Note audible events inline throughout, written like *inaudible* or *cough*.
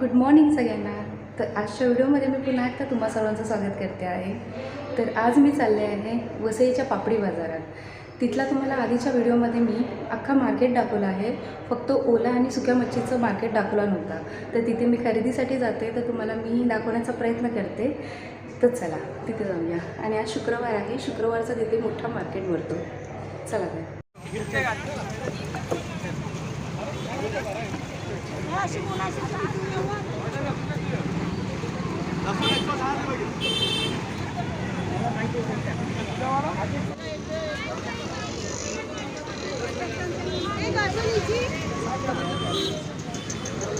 Good morning सगळ्यांना. तर आजच्या व्हिडिओमध्ये मी पुन्हा एकदा तुम्हा सर्वांचं स्वागत करते आहे. तर आज मी चालले आहे वसईच्या पापडी बाजारात. तिथला तुम्हाला आधीच्या व्हिडिओमध्ये मी अख्खा मार्केट दाखवला आहे. फक्त ओला आणि सुक्या मच्छीचं मार्केट दाखवला नव्हता. तर तिथे मी खरेदीसाठी जाते तर तुम्हाला मी दाखवण्याचा प्रयत्न करते. तर चला तिथे जाऊया. आणि आज शुक्रवार आहे. शुक्रवारचा तिथे मोठा मार्केट भरतो. चला काय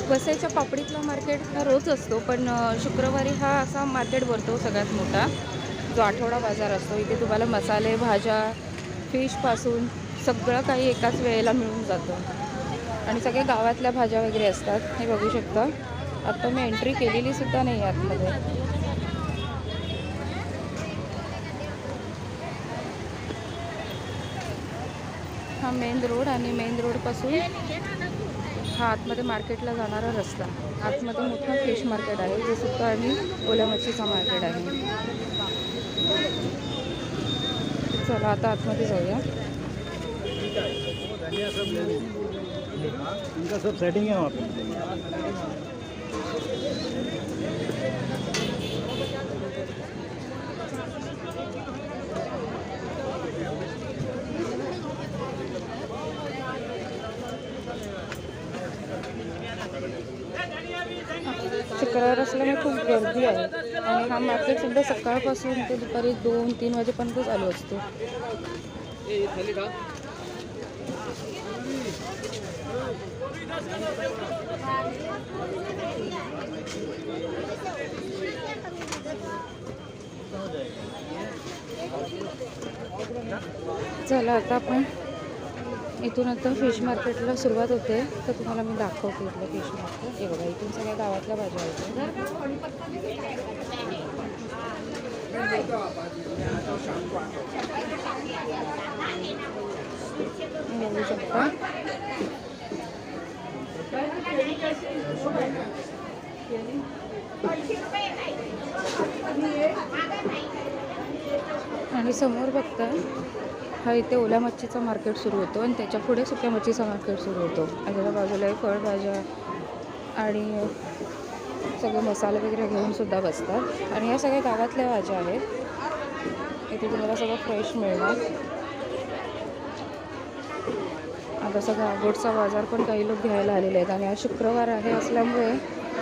वसईच्या पापडीतला मार्केट हा रोज असतो पण शुक्रवारी हा असा मार्केट भरतो सगळ्यात मोठा. जो आठवडा बाजार असतो इथे तुम्हाला मसाले भाज्या फिशपासून सगळं काही एकाच वेळेला मिळून जातं. आणि सगळे गावातल्या भाज्या वगैरे असतात हे बघू शकता. आत्ता मी एंट्री केलेली सुद्धा नाही आहे आतमध्ये हा मेन रोड आणि मेन रोडपासून हा आतमध्ये मार्केटला जाणारा रस्ता. आतमध्ये मोठा फिश मार्केट आहे जे सुद्धा आणि ओल्या मच्छीचा मार्केट आहे. चला आता आतमध्ये जाऊया. सब सेटिंग है वहाँ पे शुक्रवार असल्यामुळे खूप गर्दी आहे. आणि हा मार्केट सुद्धा सकाळपासून ते दुपारी दोन तीन वाजेपर्यंत चालू असतो. चला आता आपण इथून आता फिश मार्केटला सुरुवात होते. तर तुम्हाला मी दाखवते इथलं फिश मार्केट हे बघा इथून सगळ्या गावातल्या भाज्या आहेत. बघू शकता. आणि समोर बघता हा इथे ओल्या मच्छीचा मार्केट सुरू होतो आणि त्याच्या पुढे सुक्या मच्छीचा मार्केट सुरू होतो. आणि त्याच्या बाजूला एक फळभाज्या आणि सगळे मसाले वगैरे घेऊन सुद्धा बसतात. आणि या सगळ्या गावातल्या भाज्या आहेत. इथे तुम्हाला सगळं फ्रेश मिळणार. आता सगळा आगोटचा बाजार पण काही लोक घ्यायला आलेले आहेत आणि आज शुक्रवार आहे असल्यामुळे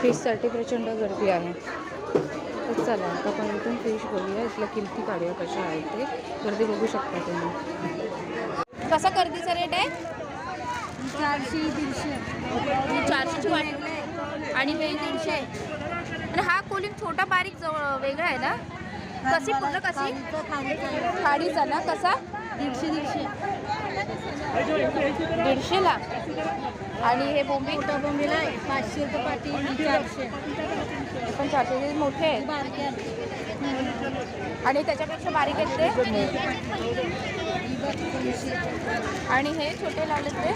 फिशसाठी प्रचंड गर्दी आहे. तर चला आता आपण इथून फिश बघूया इथल्या किमती काढूया कशा आहेत ते. गर्दी बघू शकता तुम्ही. कसा गर्दीचा रेट आहे? चारशे दीडशे. चारशेची वाट आणि हे दीडशे. आणि हा कोलिंग छोटा बारीक जवळ वेगळा आहे ना? कशी पूर्ण कशी? खाडीचा ना? कसा? दीडशे दीडशे. दीडशेला? आणि हे बोंबी मोठा बोंबीला आहे. पाचशे रुपये आणि चारशे. हे पण चारशे. मोठे आहेत. आहे. आणि त्याच्यापेक्षा बारीक आहेत ते. आणि हे छोटे लावलेत ते.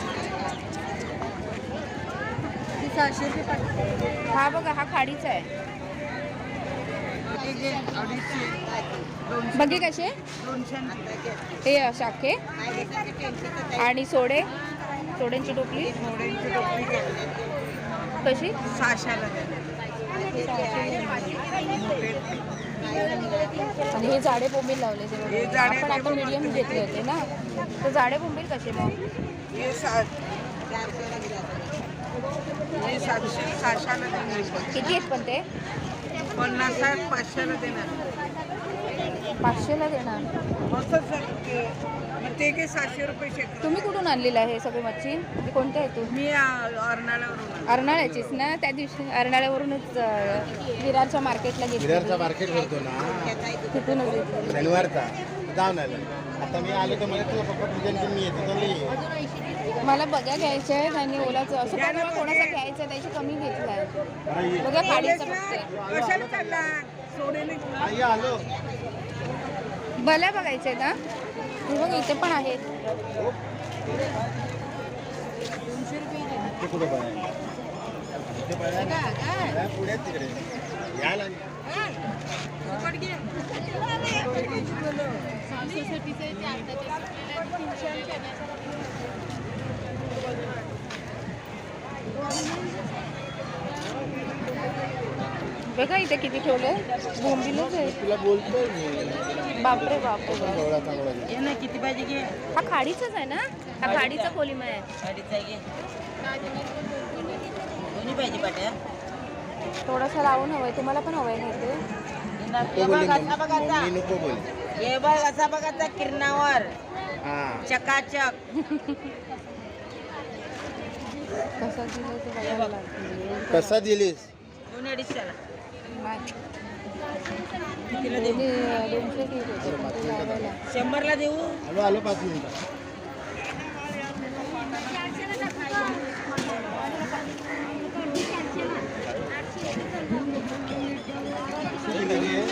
सहाशे रुपये पाटी. हा बघा हा खाडीचा आहे. बघे कसे? हे शाखे आणि सोडे? सोड्यांची टोपली? कशी? आणि हे जाडे बोंबील लावले. आपण आता मीडियम घेतले होते ना? तर जाडे बोंबील कसे मग? किती आहेत पण ते? पन्नास आहे पाचशेला देणार. पाचशेला देणार. मस्त ते सातशे रुपये शेकडा तुम्ही कुठून आणलेलं आहे हे सगळे मच्छी? ते कोणते आहे तू? मी अर्नाळावरून अर्नाळ्याचीच ना? त्या दिवशी अर्नाळ्यावरूनच अं, विरारच्या मार्केटला विरारचा घेतली मार्केट भरतो ना. तिथूनच घेतली. शनिवारचा. जाऊन आलं. आता मी आलो तर मला तुझा पप्पा तुझ्या मी येतो मला बघ्या घ्यायच्या आहेत आणि ओलाचं असं पण मला कोणाचा घ्यायचं आहे त्याची कमी घेतला आहे. बघा खाडीचं बघते कशाला चालला? आई आलो. भल्या आहेत हे बघ इथे पण आहेत ते कुठं पण आहे इथे बघा बघा इथे किती ठेवले बोंबिलच आहे तुला बोलतोय मी. बापरे बापरे. जवळा चांगला घे. ये ना किती पाहिजे घे. हा खाडीचाच आहे ना? हा खाडीचा. कोलिमा आहे. साडीचा घे. दोन्ही पाहिजे पाट्या. थोडासा लावून हवंय. तुम्हाला पण हवंय ना इथे? नको नको बोली हे बघ असा बघाचा किरणावर. हा. चकाचक. *laughs* कसं दिलं ते बघायला कसा दिलीस? दोन अडीचशेला दोनशे होते लावायला. शंभरला देऊ आलो आलो पाच मिनिटं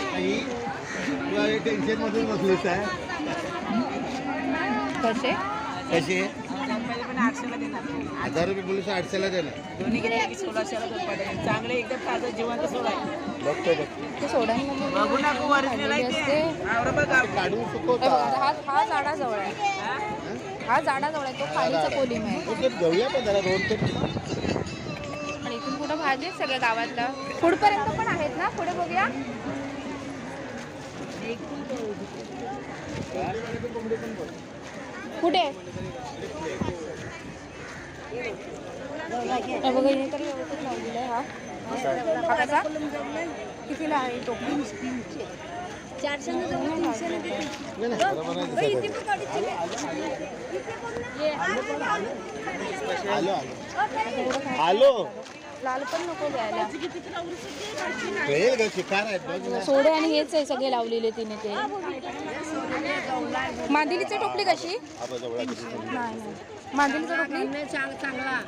तुला टेन्शन मधून बसलीस आहे कसे? पण आठशेला देणार हजार रुपये पोलीस आठशेला देणार. दोन्ही घेतले की सोळाशेला दोन पाट्या चांगले एकदम ताजं जिवंत सोडा आहे. बघतो बघतो ते बघू आहे काढून हे बघा, सुकवता. हा हा झाडा जवळ आहे. हा? झाडा जवळ आहे. तो खालीचा कोलिम आहे. पण जरा आणि इथून पुढे भाजी आहेत सगळ्या गावातला. पुढपर्यंत पण आहेत ना? पुढे बघूया. कुठे? बघा इथे तर व्यवस्थित लावलेला आहे हा. हा कसा? कितीला आहे चारशे आलो लाल पण नको द्यायला. सोडे आणि हेच आहे सगळे लावलेले तिने ते. मांदिलीची टोपली कशी? मांदिलीची टोपली? चांगला.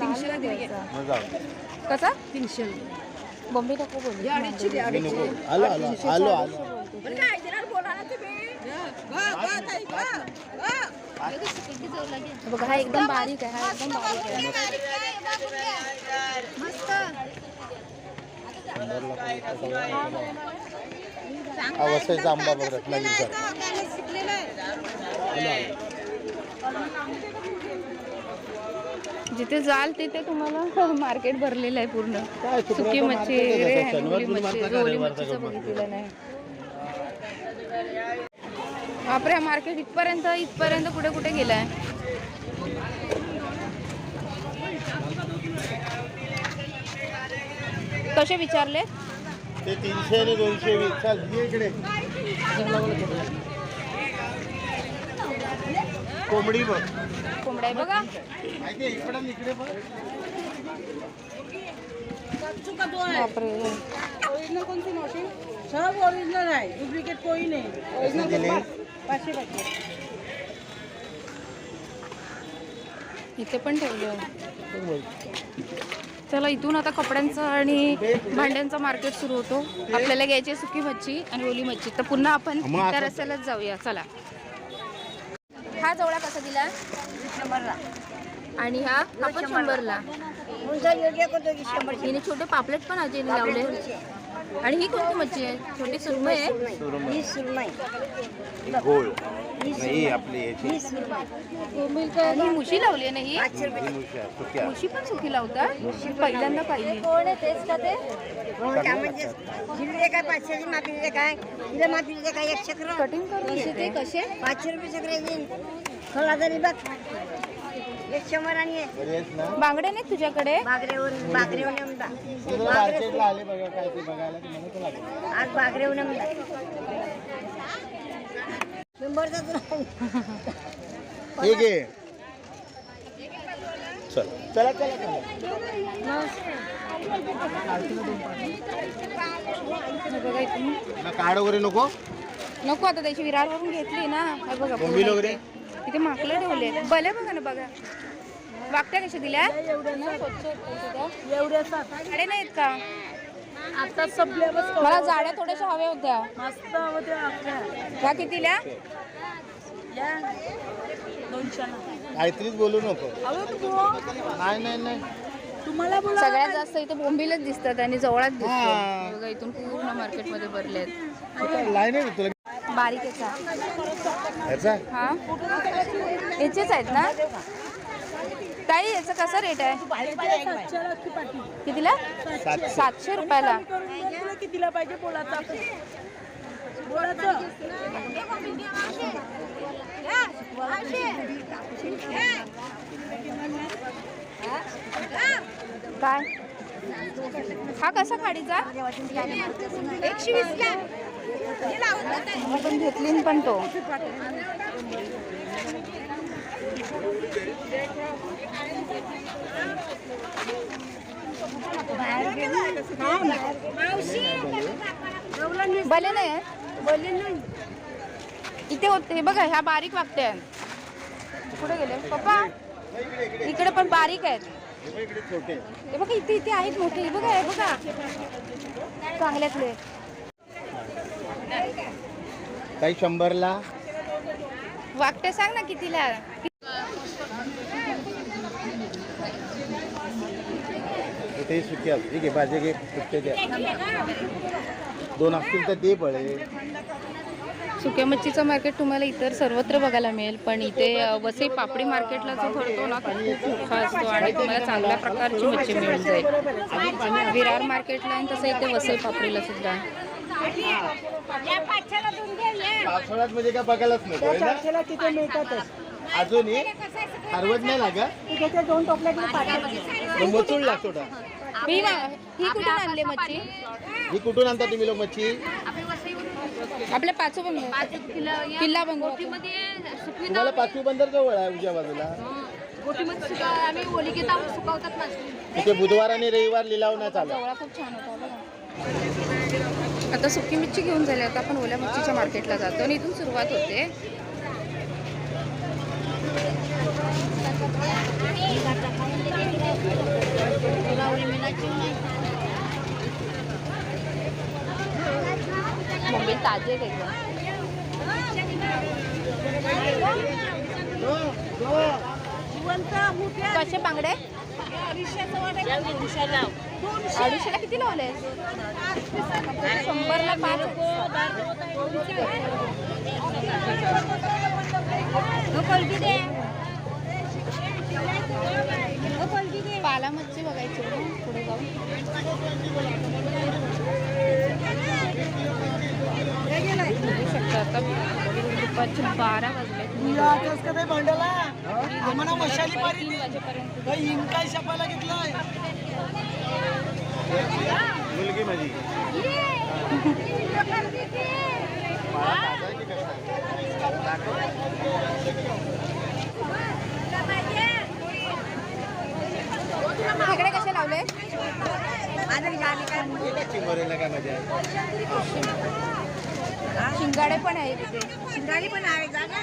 तीनशेला द्यायचा कसा? तीनशे. बॉम्बे नको बोलू. मी नको. आलो आलो आलो आलो. हे बघा हा एकदम बारीक आहे हा एकदम बारीक आहे. मस्त. आंबा जिथे जाल तिथे तुम्हाला मार्केट भरलेलं आहे पूर्ण. सुकी मच्छी वगैरे मच्छीचं गप्पा. बघितलेलं नाही. बापरे मार्केट इथपर्यंत इथपर्यंत कुठे कुठे गेलाय? कसे विचारले ते तीनशे आणि दोनशे कोंबडी बघ. कोंबड्या आहे बघा. बापरे. ओरिजिनल कोणती ओरिजिनल आहे. डुप्लिकेट कोई नाही. पाचशे पाचशे. इथे पण ठेवलं. चला इथून आता कपड्यांचं आणि भांड्यांचं मार्केट सुरू होतो. आपल्याला घ्यायची आहे सुकी मच्छी आणि ओली मच्छी. तर पुन्हा आपण त्या रस्त्यालाच जाऊया. चला. हा जवळा कसा दिला? आणि हा हा पण शंभरला. हिने छोटे पापलेट पण आजीने लावले. आणि ही कोणती मच्छी आहे? छोटी सुरमई आहे? गोळ नाही आपली याची. ही मुशी लावली आहे ना ही? ही मुशी आहे, सुकी आहे. मुशी पण सुकी. लावतात मी पहिल्यांदा पाहिली. कोण आहे तेच का ते? जिल्हे काय पाचशेची मागणी काय? तिला मागणी काय? एकशे करा कटिंग करून कसे ते. कसे पाचशे रुपये सगळे येईन खला तरी बघ. एक शंभर आणि एक. ना? बांगडे नाही तुझ्याकडे? बागरेहून बागरेहून नेमदा तुझं मार्केटला आले बघा काय ते बघायला की मला तर लागलं. आज बागरेहून नेमदा शंभरचा तुला ठीक आहे चल. चला चला चला. बघा इथून तुला कार्ड वगैरे नको? नको आता त्याची विरारवरून घेतली ना. हे बघा बोंबील वगैरे? इथे. माकलं ठेवले भले बघा ना बघा. वागत्या कशा दिल्या? एवढ्या साडे नाहीत का? आता मला जाड्या थोड्याशा हव्या होत्या. मस्त ह्या कितील्या या दोनशे काहीतरीच बोलू नको. नाही नाही नाही. तुम्हाला सगळ्यात जास्त इथे बोंबीलच दिसतात आणि जवळच हा. दिसतो बघा इथून पूर्ण मार्केटमध्ये भरले आहेत लाईन आहे तुला? बारीक याचा हा. याचेच आहेत ना? ताई याचा कसा रेट आहे? कितीला? सातशे. रुपयाला. कितीला पाहिजे बोलाचं काय? हा कसा खाडीचा? एकशे वीसला. आपण घेतली पण तो. भले नाही आहे? इथे होते. बघा ह्या बारीक वागते. कुठे गेले? पप्पा इकडे पण बारीक आहेत. हे बघ बघा इथे इथे आहेत मोठे. बघा हे बघा. चांगल्यातले. काही शंभरला. वागते सांग ना कितीला? इथे सुके असते. ठीक आहे भाजी घे सुके द्या. दोन असतील तर दे बळे सुक्या मच्छीचं मार्केट तुम्हाला इतर सर्वत्र बघायला मिळेल पण इथे वसई पापडी मार्केटला जो भरतो ना तो खूप मोठा असतो आणि तुम्हाला चांगल्या प्रकारची मच्छी मिळून जाईल. विरार मार्केटला आणि तसं इथे वसई पापडीला सुद्धा. पावसाळ्यात म्हणजे काय बघायलाच नको आहे ना? चारशेला तिथे मिळतातच. अजूनही हरवत नाही लागा तिथे दोन टोपल्या किती पाठी मोचूळ लागतो का ही ना ही कुठून आणली मच्छी? ही कुठून आणता तुम्ही लोक मच्छी? आपल्या पाचू बंग किल्ला बंग तुम्हाला पाचवी बंदर जवळ आहे उजव्या बाजूला. तिथे बुधवार आणि रविवार लिलाव नाही चालू खूप छान होता बघा. आता सुकी मिरची घेऊन झाली आता आपण ओल्या मच्छीच्या मार्केटला जातो आणि इथून सुरुवात होते. मुंबई ताजे एकदम. कसे बांगडे अडीचशेला किती लावले शंभरला पाच पाला मच्छी बघायची पुढे जाऊन. शकता आता. दुपारचे बारा वाजले मशाली वाजेपर्यंत. शपाला घेतलाय? मुलगी माझी खेकडे कसे लावले चिंबोरीला काय मजा आहे शिंगाडे पण आहे तिथे शिंगाडी पण आहे जागा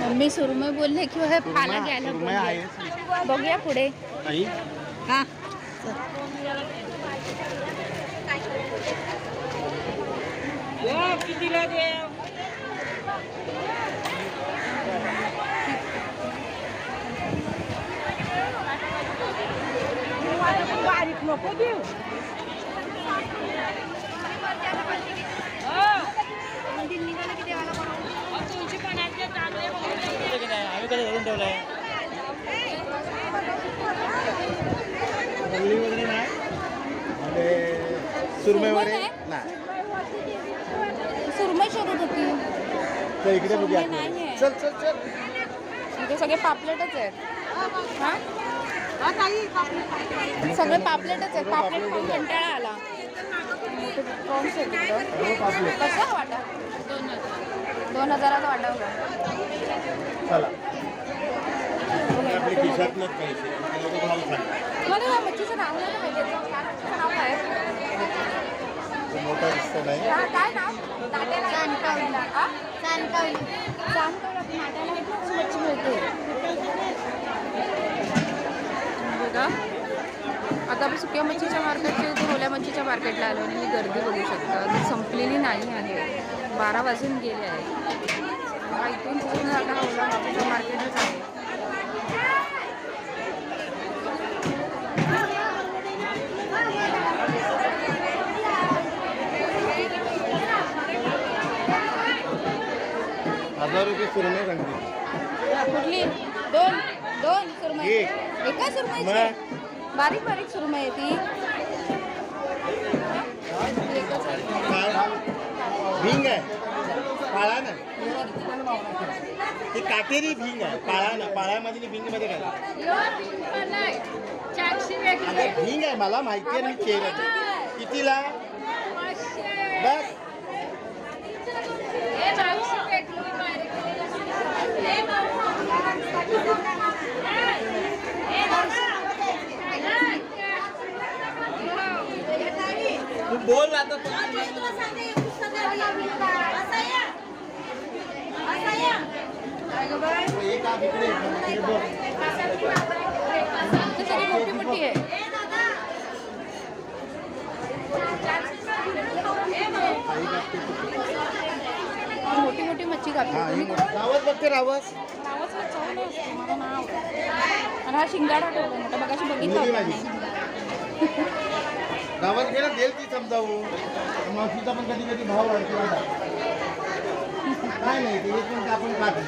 मम्मी सुरमई बोलले की हे? फाला घ्यायला बोलले. बघूया पुढे आई। कितीला कधी धरून ठेवलाय? मुली वगैरे नाही. सुरमई वगैरे नाही? सुरमई शोधत होती. तर इकडे बघूया नाहीये. चल चल चल. इथे सगळे पापलेटच आहेत. हा? सगळे पापलेटच आहेत. पापलेट खाऊन कंटाळा आला. मोठे prawns आहेत कसं वाटा? दोन हजाराचा वाटाव का चला मला मच्छीचं नाव नाही माहिती आहे. काय? नाव मोठा दिसतो नाही. नाव? नाट्याला मच्छी मिळते. बघा. आता आपण सुक्या मच्छीच्या मार्केटच्या इथे ओल्या मच्छीच्या मार्केटला आलो आणि ही गर्दी बघू शकता. ती संपलेली नाही आहे बारा वाजून गेले आहे इथून पूर्ण आता ओला मच्छीचं मार्केटच आहे. हजार रुपये सुरमई सांगते. कुठली? दोन दोन सुरमई. एक. मग? बारीक बारीक सुरमई आहे ती. एकच भिंग आहे. पाळा ना. ती काटेरी भिंग आहे. पाळा ना. पाळ्यामध्ये भिंगमध्ये काय आता भिंग आहे. मला माहिती आहे मी चेहरा कितीला? बस तू बोल आता एक आप इकडे इकडे बोल. ती सगळी मोठी मोठी मच्छी मोठी. रावस बघते आणि हा शिंगाडा ठेवला मोठा बघाशी बघितला. रावस घे ना देईल ती समजावू मावशीचा पण कधी कधी भाव वाढतो. काय नाही ते पण आपण नाही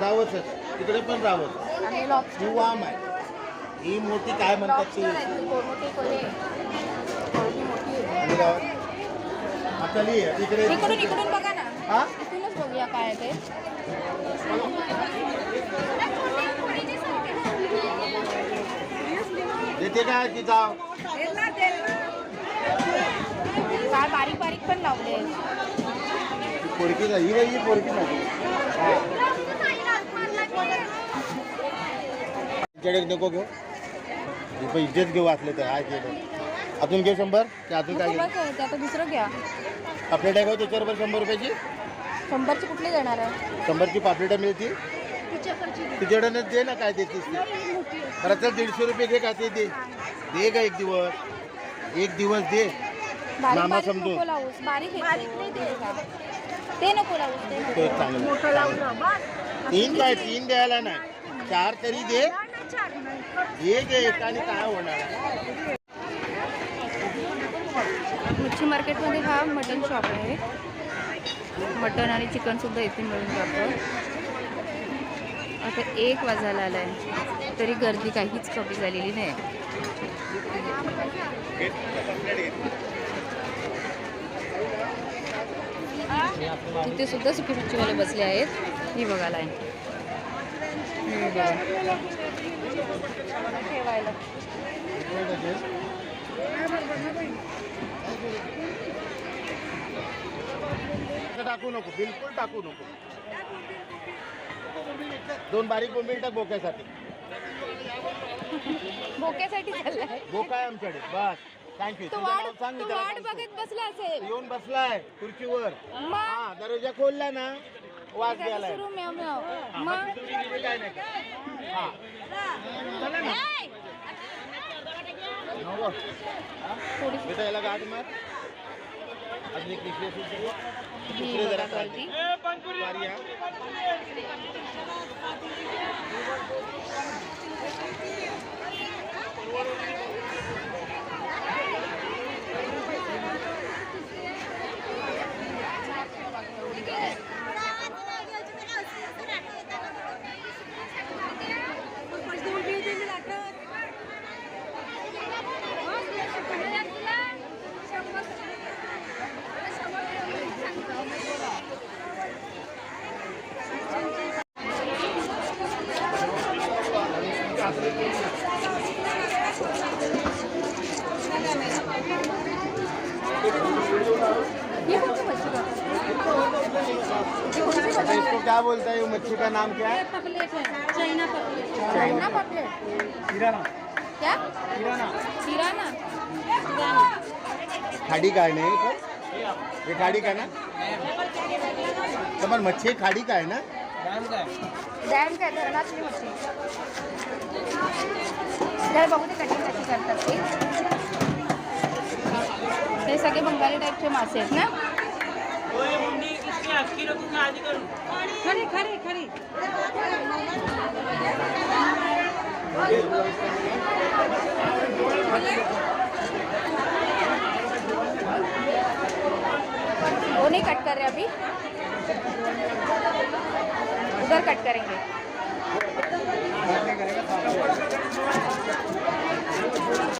रावसच तिकडे पण रावस आणि लॉबस्टर ही वाम आहे. ही मोठी काय म्हणतात ती? लॉबस्टर आहे ती मोठी कोळी कोळी मोठी आहे. आणि रावस आपली आहे तिकडे इकडून इकडून बघा ना. हा? इथूनच बघूया काय आहे ते. देते काय ती जाव? काय बारीक बारीक पण लावले. पोरकी ही बाई ही पोरकी माझी तुमच्याकडे नको घेऊ. ही पण इज्जत घेऊ असले तर काय केलं अजून घेऊ शंभर? की अजून काय घेऊ? आहे ते आता दुसरं घ्या. पापलेटा घेऊ त्याच्यावर शंभर रुपयाची? शंभरची कुठली देणार आहे? शंभरची पापलेटा मिळतील? तुझ्याकडनं दे. ना काय देतीस ते. परत चल दीडशे रुपये घे काय ते दे. दे का एक दिवस? एक दिवस दे. मामा बारीक समजून. नको लावूस. बारीक बारीक नाही दे. का ते नको लावूस ते नको. तो एक चांगलं तीन काय तीन द्यायला नाही. चार तरी दे. दे काय होणार? मच्छी मार्केटमध्ये हा मटन शॉप आहे. मटन आणि चिकन सुद्धा इथे मिळून जातं. आता एक वाजायला आला आहे तरी गर्दी काहीच कमी झालेली नाही. तिथे सुद्धा सुखी मच्छीवाले बसले आहेत. ही बघायला आहे ठेवायला. टाकू नको बिलकुल टाकू नको. दोन बारीक बोंबील टाक बोक्यासाठी. बोक्यासाठी चाललाय. बोका आहे आमच्याकडे बस. थँक्यू तो नाव सांग मी तो त्याला वाट सांगतो. बघत बसला असेल. येऊन बसलाय खुर्चीवर. हा दरवाजा खोलला ना त्याचं द्यायला सुरू म्याव हा, मग? हा. बेटा गाठ मार. अजून एक दुसरे जरा. का नाम क्या है? पपलेट है चाइना पपलेट चाइना पपलेट क्या? खाड़ी का है नहीं पर? ये खाड़ी का ना? तो मच्छी खाड़ी का है ना? डॅम काय डॅम काय धरणातली मच्छी। जरा बघू ते कटिंग कशी करतात ते हे सगळे बंगाली टाईपचे मासे आहेत ना? वो नहीं कट कर रहे अभी। उधर कट करेंगे।